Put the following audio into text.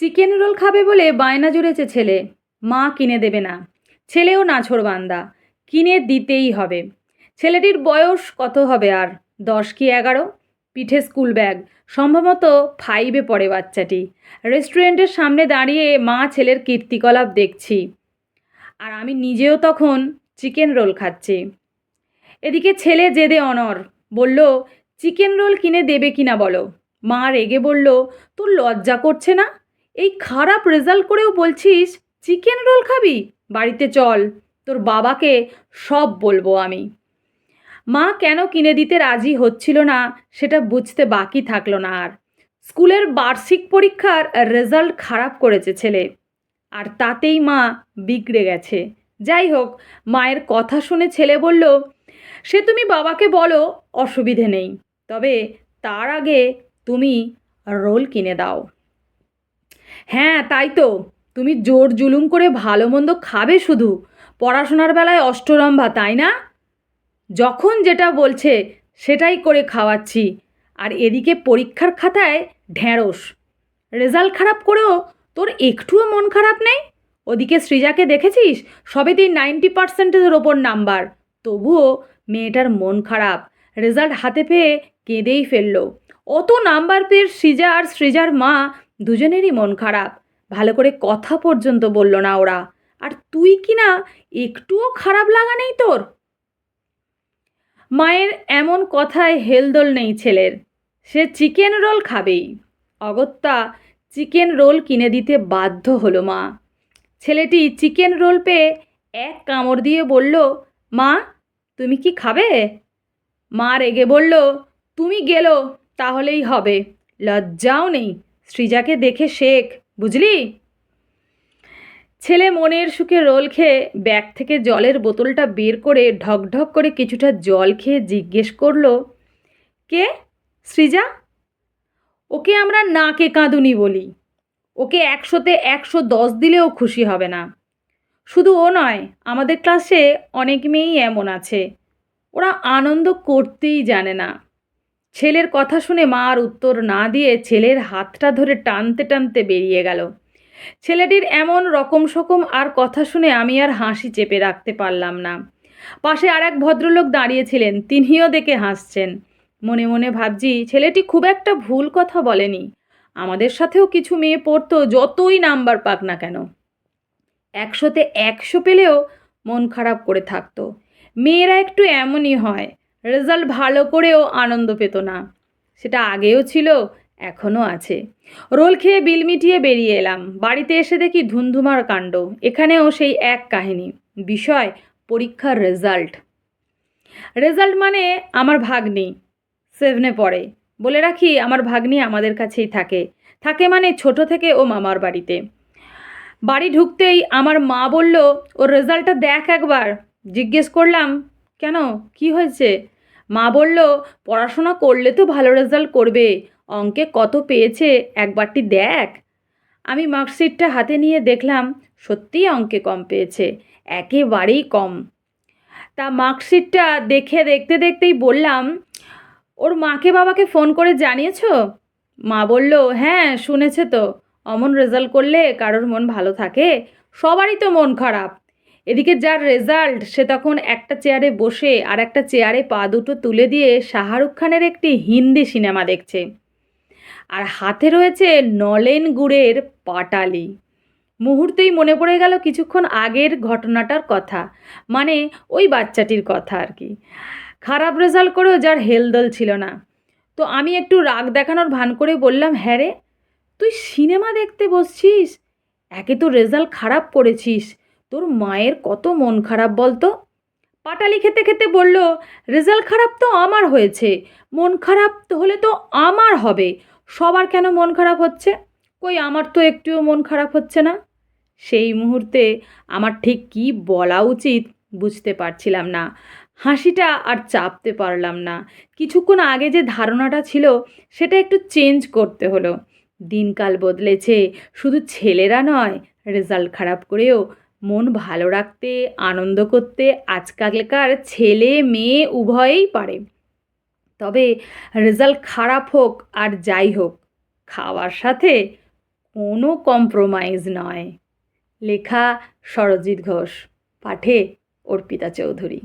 Chicken roll খাবে বলে বায়না জুড়েছে ছেলে। মা কিনে দেবে না। ছেলেও নাছোড়বান্দা কিনে দিতেই হবে। ছেলেটির বয়স কত হবে আর? দশ কি এগারো? পিঠে স্কুল ব্যাগ। সম্ভবত ফাইভে পড়ে বাচ্চাটি। রেস্টুরেন্টের সামনে দাঁড়িয়ে মা ছেলের কীর্তিকলাপ দেখছি। আর আমি নিজেও তখন চিকেন রোল খাচ্ছি। এদিকে ছেলে জেদে অনর। বলল, চিকেন রোল কিনে দেবে কিনা বলো? মা রেগে বলল, তোর লজ্জা করছে না? এই খারাপ রেজাল্ট করেও বলছিস, চিকেন রোল খাবি? বাড়িতে চল, তোর বাবাকে সব বলব আমি। মা কেন কিনে দিতে রাজি হচ্ছিল না, সেটা বুঝতে বাকি থাকল না আর। স্কুলের বার্ষিক পরীক্ষার রেজাল্ট খারাপ করেছে ছেলে, আর তাতেই মা বিগড়ে গেছে। যাই হোক, মায়ের কথা শুনে ছেলে বলল, সে তুমি বাবাকে বলো, অসুবিধে নেই, তবে তার আগে তুমি রোল কিনে দাও। হ্যাঁ তাই তো। তুমি জোর জুলুম করে ভালো মন্দ খাবে শুধু। পড়াশোনার বেলায় অষ্টরম্ভা, তাই না? যখন যেটা বলছে, সেটাই করে খাওয়াচ্ছি। আর এদিকে পরীক্ষার খাতায় ঢ্যাঁড়স রেজাল্ট খারাপ করেও তোর একটুও মন খারাপ নেই? ওদিকে সৃজাকে দেখেছিস? সবেতেই নাইনটি পার্সেন্টেজের ওপর নাম্বার। তবুও মেয়েটার মন খারাপ। রেজাল্ট হাতে পেয়ে কেঁদেই ফেলল। অত নাম্বার পেয়ে সৃজা আর সৃজার মা দুজনেরই মন খারাপ। ভালো করে কথা পর্যন্ত বলল না ওরা। আর তুই কি না একটুও খারাপ লাগা নেই তোর? মায়ের এমন কথায় হেলদোল নেই ছেলের। সে চিকেন রোল খাবেই। অগত্যা চিকেন রোল কিনে দিতে বাধ্য হলো মা। ছেলেটি চিকেন রোল পেয়ে এক কামড় দিয়ে বলল, মা, তুমি কি খাবে? মা রেগে বলল, তুমি গেলো, তাহলেই হবে। লজ্জাও নেই। সৃজাকে দেখে শেখ, বুঝলি? ছেলে মনের সুখে রোল খেয়ে ব্যাগ থেকে জলের বোতলটা বের করে ঢকঢক করে কিছুটা জল খেয়ে জিজ্ঞেস করল, কে? সৃজা? ওকে আমরা নাকে কাঁদুনি বলি। ওকে একশোতে একশো দশ দিলেও খুশি হবে না। শুধু ও নয়, আমাদের ক্লাসে অনেক মেয়েই এমন আছে। ওরা আনন্দ করতেই জানে না। ছেলের কথা শুনে মা আর উত্তর না দিয়ে ছেলের হাতটা ধরে টানতে টানতে বেরিয়ে গেল। ছেলেটির এমন রকম সকম আর কথা শুনে আমি আর হাসি চেপে রাখতে পারলাম না। পাশে আর এক ভদ্রলোক দাঁড়িয়েছিলেন, তিনিও দেখে হাসছেন। মনে মনে ভাবছি, ছেলেটি খুব একটা ভুল কথা বলেনি। আমাদের সাথেও কিছু মেয়ে পড়তো, যতই নাম্বার পাক না কেন। একশোতে একশো পেলেও মন খারাপ করে থাকতো। মেয়েরা একটু এমনই হয়। রেজাল্ট ভালো করেও আনন্দ পেত না। সেটা আগেও ছিল, এখনও আছে। রোল খেয়ে বিল মিটিয়ে বেরিয়ে এলাম। বাড়িতে এসে দেখি ধুমধুমার কাণ্ড। এখানেও সেই এক কাহিনী। বিষয়, পরীক্ষার রেজাল্ট। রেজাল্ট মানে আমার ভাগ্নি। সেভেনে পড়ে। বলে রাখি, আমার ভাগ্নি আমাদের কাছেই থাকে। থাকে মানে ছোট থেকে ও মামার বাড়িতে। বাড়ি ঢুকতেই আমার মা বলল, ওর রেজাল্টটা দেখ একবার। জিজ্ঞেস করলাম কেন? কি হয়েছে? মা বলল, পড়াশোনা করলে তো ভালো রেজাল্ট করবে। অঙ্কে কত পেয়েছে একবারটি দেখ। আমি মার্কশিটটা হাতে নিয়ে দেখলাম, সত্যিই অঙ্কে কম পেয়েছে, একেবারেই কম। তা মার্কশিটটা দেখে দেখতে দেখতেই বললাম, ওর মাকে বাবাকে ফোন করে জানিয়েছো? মা বলল হ্যাঁ শুনেছে তো। অমন রেজাল্ট করলে কারোর মন ভালো থাকে। সবারই তো মন খারাপ। এদিকে যার রেজাল্ট, সে তখন একটা চেয়ারে বসে আর একটা চেয়ারে পা দুটো তুলে দিয়ে শাহরুখ খানের একটি হিন্দি সিনেমা দেখছে। আর হাতে রয়েছে নলেন গুড়ের পাটালি। মুহূর্তেই মনে পড়ে গেল কিছুক্ষণ আগের ঘটনাটার কথা মানে ওই বাচ্চাটির কথা আর কি। খারাপ রেজাল্ট করেও যার হেলদল ছিল না। তো আমি একটু রাগ দেখানোর ভান করে বললাম হ্যাঁ রে, তুই সিনেমা দেখতে বসছিস? একে তো রেজাল্ট খারাপ করেছিস। তোর মায়ের কত মন খারাপ বলতো? পাটালি খেতে খেতে বলল, রেজাল্ট খারাপ তো আমার হয়েছে। মন খারাপ হলে তো আমার হবে। সবার কেন মন খারাপ হচ্ছে? কই, আমার তো একটুও মন খারাপ হচ্ছে না? সেই মুহূর্তে আমার ঠিক কী বলা উচিত বুঝতে পারছিলাম না। হাসিটা আর চাপতে পারলাম না। কিছুক্ষণ আগে যে ধারণাটা ছিল, সেটা একটু চেঞ্জ করতে হলো। দিনকাল বদলেছে। শুধু ছেলেরা নয়, রেজাল্ট খারাপ করেও মন ভালো রাখতে, আনন্দ করতে আজকালকার ছেলে মেয়ে উভয়েই পারে। তবে রেজাল্ট খারাপ হোক আর যাই হোক, খাওয়ার সাথে কোনো কম্প্রোমাইজ নয়। লেখা সরজিৎ ঘোষ, পাঠে অর্পিতা চৌধুরী।